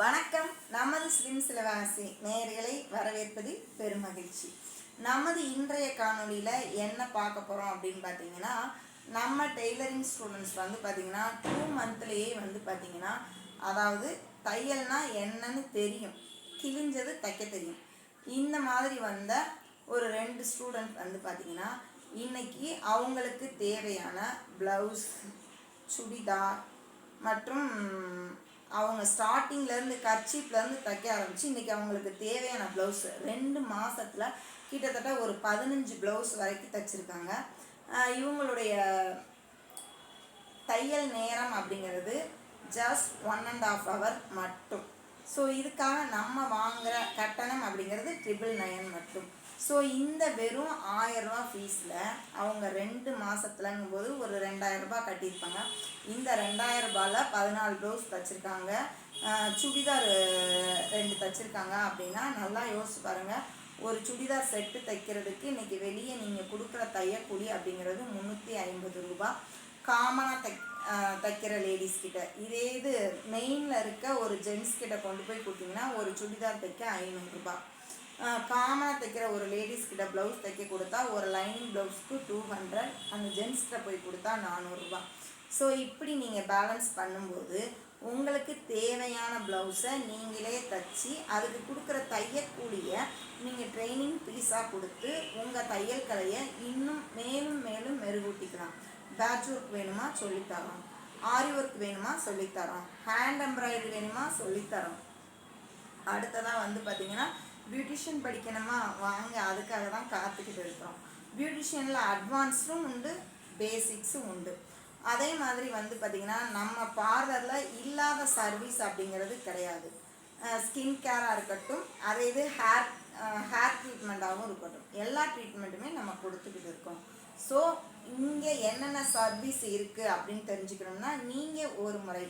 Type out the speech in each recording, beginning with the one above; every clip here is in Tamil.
வணக்கம். நமது ஸ்லிம் சிலவாசி நேர்களை வரவேற்பதில் பெருமகிழ்ச்சி நமது இன்றைய காணொளியில் என்ன பார்க்க போகிறோம் அப்படின்னு பார்த்தீங்கன்னா நம்ம டெய்லரிங் ஸ்டூடெண்ட்ஸ் வந்து பார்த்தீங்கன்னா டூ மந்த்லேயே வந்து பார்த்தீங்கன்னா அதாவது தையல்னால் என்னன்னு தெரியும். கிழிஞ்சது தைக்க தெரியும். இந்த மாதிரி வந்த ஒரு ரெண்டு ஸ்டூடெண்ட் வந்து பார்த்தீங்கன்னா இன்னைக்கு அவங்களுக்கு தேவையான ப்ளவுஸ் சுடிதார் மற்றும் அவங்க ஸ்டார்டிங்லேருந்து கர்ச்சீப்லேருந்து தைக்க ஆரம்பித்து இன்றைக்கி அவங்களுக்கு தேவையான ப்ளவுஸ் ரெண்டு மாதத்தில் கிட்டத்தட்ட ஒரு பதினஞ்சு ப்ளவுஸ் வரைக்கும் தைச்சிருக்காங்க. இவங்களுடைய தையல் நேரம் அப்படிங்கிறது just one and half hour மட்டும். ஸோ இதுக்காக நம்ம வாங்குகிற கட்டணம் அப்படிங்கிறது ட்ரிபிள் நயன் மட்டும். ஸோ இந்த வெறும் ஆயரூபா ஃபீஸில் அவங்க ரெண்டு மாதத்துலங்கும் போது ஒரு ரெண்டாயிரரூபா கட்டியிருப்பாங்க. இந்த ரெண்டாயிரரூபாவில் பதினாலு ப்ளவுஸ் தச்சுருக்காங்க. சுடிதார் ரெண்டு தச்சுருக்காங்க அப்படின்னா நல்லா யோசிச்சு பாருங்கள் ஒரு சுடிதார் செட்டு தைக்கிறதுக்கு இன்றைக்கி வெளியே நீங்கள் கொடுக்குற தையக்கூலி அப்படிங்கிறது முந்நூற்றி ஐம்பது ரூபா காமனாக தை தைக்கிற லேடிஸ் கிட்ட. இதே இது மெயினில் இருக்க ஒரு ஜென்ஸ் கிட்ட கொண்டு போய் கொடுத்தீங்கன்னா ஒரு சுடிதார் தைக்க ஐநூறுரூபா காமனாக தைக்கிற ஒரு லேடிஸ் கிட்ட ப்ளவுஸ் தைக்க கொடுத்தா ஒரு லைனிங் ப்ளவுஸ்க்கு டூ ஹண்ட்ரட் அந்த ஜென்ஸ் கிட்ட போய் கொடுத்தா நானூறுரூபா ஸோ இப்படி நீங்கள் பேலன்ஸ் பண்ணும்போது உங்களுக்கு தேவையான ப்ளவுஸை நீங்களே தச்சு அதுக்கு கொடுக்குற தையக்கூடிய நீங்கள் ட்ரைனிங் ஃபீஸாக கொடுத்து உங்கள் தையல் கலையை இன்னும் மேலும் மேலும் மெருகூட்டிக்கலாம். பேட்ச் ஒர்க் வேணுமா சொல்லித்தரோம் ஆரி ஒர்க் வேணுமா சொல்லித்தரோம் ஹேண்ட் எம்ப்ராய்டரி வேணுமா சொல்லித்தரோம் அடுத்ததாக வந்து பார்த்தீங்கன்னா பியூட்டிஷியன் படிக்கணுமா? வாங்க அதுக்காக தான் காத்துக்கிட்டு இருக்கிறோம். பியூட்டிஷியனில் அட்வான்ஸும் உண்டு பேசிக்ஸும் உண்டு. அதே மாதிரி வந்து பார்த்திங்கன்னா நம்ம பார்லரில் இல்லாத சர்வீஸ் அப்படிங்கிறது கிடையாது. ஸ்கின் கேராக இருக்கட்டும் அதே இது ஹேர் ஹேர் ட்ரீட்மெண்ட்டாகவும் இருக்கட்டும். எல்லா ட்ரீட்மெண்ட்டுமே நம்ம கொடுத்துக்கிட்டு இருக்கோம். ஸோ இங்கே என்னென்ன சர்வீஸ் இருக்குது அப்படின்னு தெரிஞ்சுக்கணும்னா நீங்கள் ஒரு முறை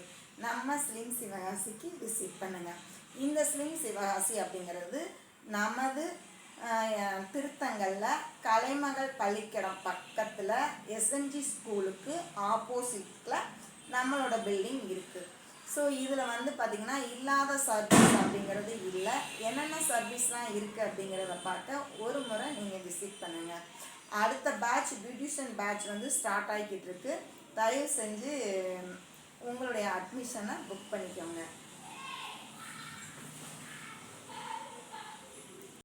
நம்ம ஸ்லிம் சிவகாசிக்கு விசிட் பண்ணுங்கள் இந்த ஸ்லிம் சிவகாசி அப்படிங்கிறது நமது திருத்தங்களில் கலைமகள் பள்ளிக்கடம் பக்கத்தில் எஸ்என்ஜி ஸ்கூலுக்கு ஆப்போசிட்டில் நம்மளோட பில்டிங் இருக்குது ஸோ இதில் வந்து பார்த்திங்கன்னா இல்லாத சர்வீஸ் அப்படிங்கிறது இல்லை. என்னென்ன சர்வீஸ்லாம் இருக்குது அப்படிங்கிறத பார்க்க ஒரு முறை நீங்கள் விசிட் பண்ணுங்கள் அடுத்த பேட்ச் பியூட்டிஷியன் பேட்ச் வந்து ஸ்டார்ட் ஆகிக்கிட்டு இருக்கு. தயவு செஞ்சு உங்களுடைய அட்மிஷனை புக் பண்ணிக்கோங்க.